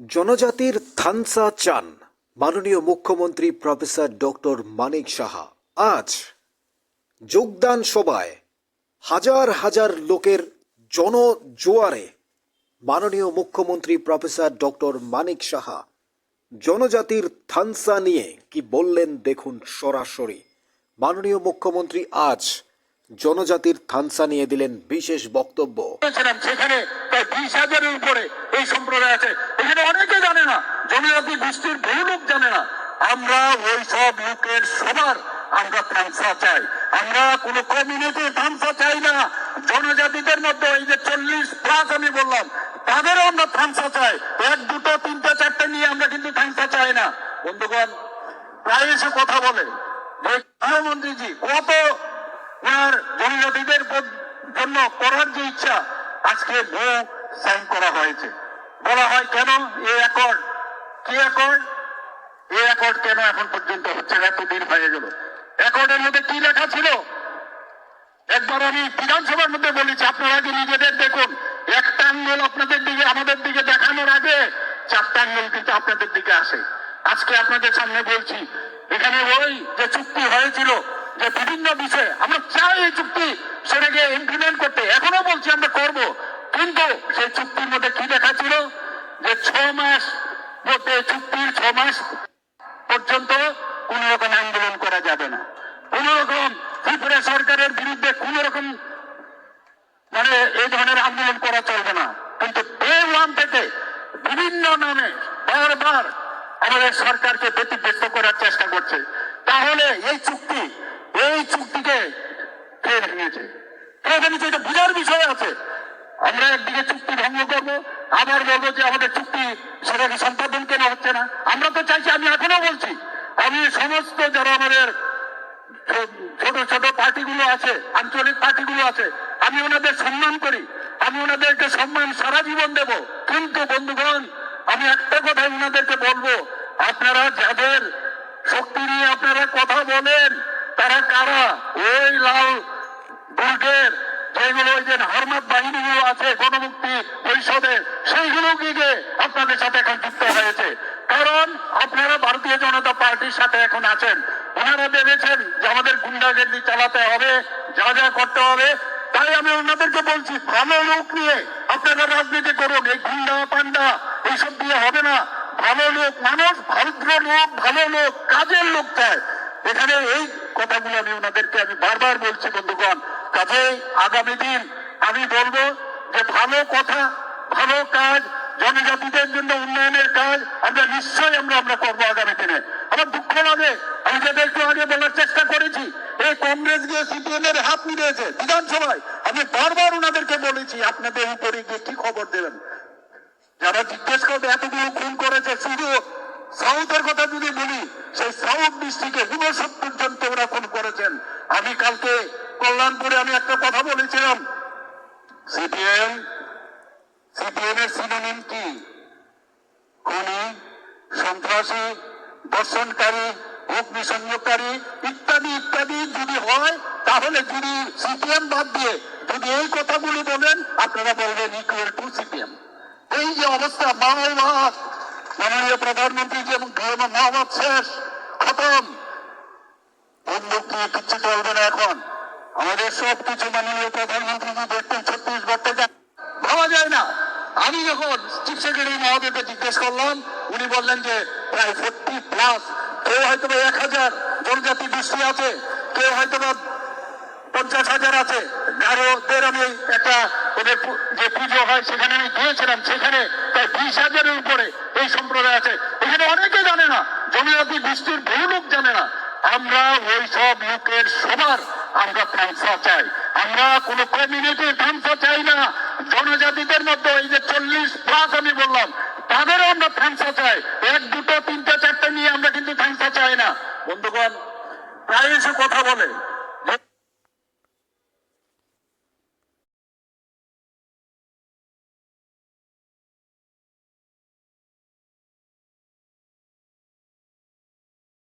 জনজাতির থানসা চান, মাননীয় মুখ্যমন্ত্রী প্রফেসর ডক্টর মানিক সাহা। আজ যোগদান সভায় হাজার হাজার লোকের জনজোয়ারে মাননীয় মুখ্যমন্ত্রী প্রফেসর ডক্টর মানিক সাহা। জনজাতির থানসা নিয়ে কি বললেন দেখুন সরাসরি। মাননীয় মুখ্যমন্ত্রী আজ জনজাতির থানসা নিয়ে দিলেন বিশেষ বক্তব্য। প্রায় বিশ হাজারের উপরে এই সম্প্রদায় আছে। জনজাতি গোষ্ঠীর বহু লোক জানে না। আমরা ওই সব লোকের সবার আমরা ট্রান্সফার চাই। আমরা কোনো কমিউনিটির ট্রান্সফার চাই না। জনজাতিদের মধ্যে এই যে চল্লিশ প্লাস আমি বললাম, তাদেরও আমরা ট্রান্সফার চাই। এক, দুটো, তিনটা, চারটে নিয়ে আমরা কিন্তু ট্রান্সফার চাই না। বন্ধুগণ, প্রায় এসে কথা বলে যে গৃহমন্ত্রীজি কত ওনার জনজাতিদের জন্য করার যে ইচ্ছা, আজকে নো সাইন করা হয়েছে। বলা হয় কেন? এ অ্যাকর্ড কি অ্যাকর্ড এ অ্যাকর্ড কেন এখন পর্যন্ত হচ্ছে না? এতদিন হয়ে গেল। অ্যাকর্ডের মধ্যে কি লেখা ছিল? একবার আমি বিধানসভার মধ্যে বলেছি, আপনারা আগে নিজেদের দেখুন। একটা আঙ্গুল আপনাদের দিকে, আমাদের দিকে দেখানোর আগে চারটা আঙ্গুল কিন্তু আপনাদের দিকে আসে। আজকে আপনাদের সামনে বলছি, এখানে ওই যে চুক্তি হয়েছিল যে বিভিন্ন বিষয়ে, আমরা চাই এই চুক্তি সেটাকে ইমপ্লিমেন্ট করতে। এখনও বলছি আমরা করব। কিন্তু সেই চুক্তির মধ্যে কি লেখা ছিল? যে ছ মাস মধ্যে চুক্তির ছ মাস পর্যন্ত কোন রকম আন্দোলন করা যাবে না। কোন রকম ত্রিপুরা সরকারের বিরুদ্ধে কোন রকম মানে এই ধরনের আন্দোলন করা চলবে না। কিন্তু ডে ওয়ান থেকে বিভিন্ন নামে বারবার আমাদের সরকারকে ব্যতিব্যস্ত করার চেষ্টা করছে। তাহলে এই চুক্তিকে কে ভেঙেছে কে ভেঙেছে এটা বোঝার বিষয় আছে আমরা একদিকে চুক্তি ভঙ্গ করব আবার বলব যে আমাদের চুক্তি সেটাকে সম্পাদন কেন হচ্ছে না? আমরা তো চাইছি, আমি এখনও বলছি, আমি সমস্ত যারা আমাদের ছোট ছোট পার্টিগুলো আছে, আঞ্চলিক পার্টিগুলো আছে, আমি ওনাদের সম্মান করি, আমি ওনাদেরকে সম্মান সারা জীবন দেব। কিন্তু বন্ধুগণ, আমি একটা কথাই ওনাদেরকে বলব, আপনারা যাদের শক্তি নিয়ে আপনারা কথা বলেন, তারা কারা? ওই লাল দুর্গের যেগুলো ওই যে হারমাত বাহিনীগুলো আছে গণমুক্তি পরিষদের সেইগুলো গিয়ে আপনাদের সাথে এখন যুক্ত হয়েছে? কারণ আপনারা ভারতীয় জনতা পার্টির সাথে এখন আছেন। ওনারা ভেবেছেন যে আমাদের গুন্ডাগিরি চালাতে হবে, যা যা করতে হবে। তাই আমি ওনাদেরকে বলছি, ভালো লোক নিয়ে আপনারা রাজনীতি করুন। এই গুন্ডা, পান্ডা, এইসব দিয়ে হবে না। ভালো লোক মানুষ ভদ্র লোক, ভালো লোক, কাজের লোক চায়। এখানে এই কথাগুলো আমি ওনাদেরকে আমি বারবার বলছি, বন্ধুগণ। কাজে আগামী দিন আমি বলব যে ভালো কথা, ভালো কাজ, জনজাতিদের জন্য উন্নয়নের কাজ আমরা নিশ্চয়ই আমরা আমরা করব আগামী দিনে। আমার দুঃখ লাগে, আমি যেটা একটু আগে বলার চেষ্টা করেছি, এই কংগ্রেস গিয়ে সিপিএম এর হাত মিলিয়েছে বিধানসভায়, আমি বারবার ওনাদেরকে বলেছি, আপনাদের উপরে গিয়ে কি খবর দেবেন? যারা জিজ্ঞেস করবে, এতগুলো খুন করেছে, শুধু সাউথের কথা যদি বলি, সেই সাউথ ডিস্ট্রিক্টে ঊনসত্তর জনকে ওরা খুন করেছেন। আমি কালকে কল্যাণপুরে আমি একটা কথা বলেছিলাম। সিপিএম সিপিএম এর সিনোনিম কি? খুনি, সন্ত্রাসী দর্শনকারী ইত্যাদি ইত্যাদি যদি হয়, তাহলে যদি সিপিএম বাদ দিয়ে যদি এই কথাগুলি বলেন, আপনারা বলবেন ইকুয়াল টু সিপিএম এই যে অবস্থা মাওবাদ মাননীয় প্রধানমন্ত্রী যে মাওবাদ শেষ, খতম। বন্দুক দিয়ে কিচ্ছু চলবে না এখন। আমাদের সব কিছু মাননীয় প্রধানমন্ত্রী যে দেখতেন ছত্তিশগড় থেকে ভাবা যায় না। আমি যখন চিফ সেক্রেটারি মহোদয়কে জিজ্ঞেস করলাম, উনি বললেন যে প্রায় ফোর্টি প্লাস কেউ হয়তো বা এক হাজার জনজাতি গোষ্ঠী আছে, কেউ হয়তো বা পঞ্চাশ হাজার আছে। গারোদের আমি একটা ওদের যে পুজো হয়, সেখানে আমি গিয়েছিলাম, সেখানে প্রায় বিশ হাজারের উপরে এই সম্প্রদায় আছে। এখানে অনেকে জানে না, জনজাতি গোষ্ঠীর বহু লোক জানে না। আমরা ওই সব লোকের সবার আমরা ট্রান্সফার চাই। আমরা কোনো কমিউনিটির ট্রান্সফার চাই না। জনজাতিদের মধ্যে এই যে চল্লিশ প্লাস আমি বললাম, তাদেরও আমরা ট্রান্সফার চাই। এক, দুটো, তিনটা, চারটে নিয়ে আমরা কিন্তু ট্রান্সফার চাই না। বন্ধুগণ, প্রায় এসে কথা বলে।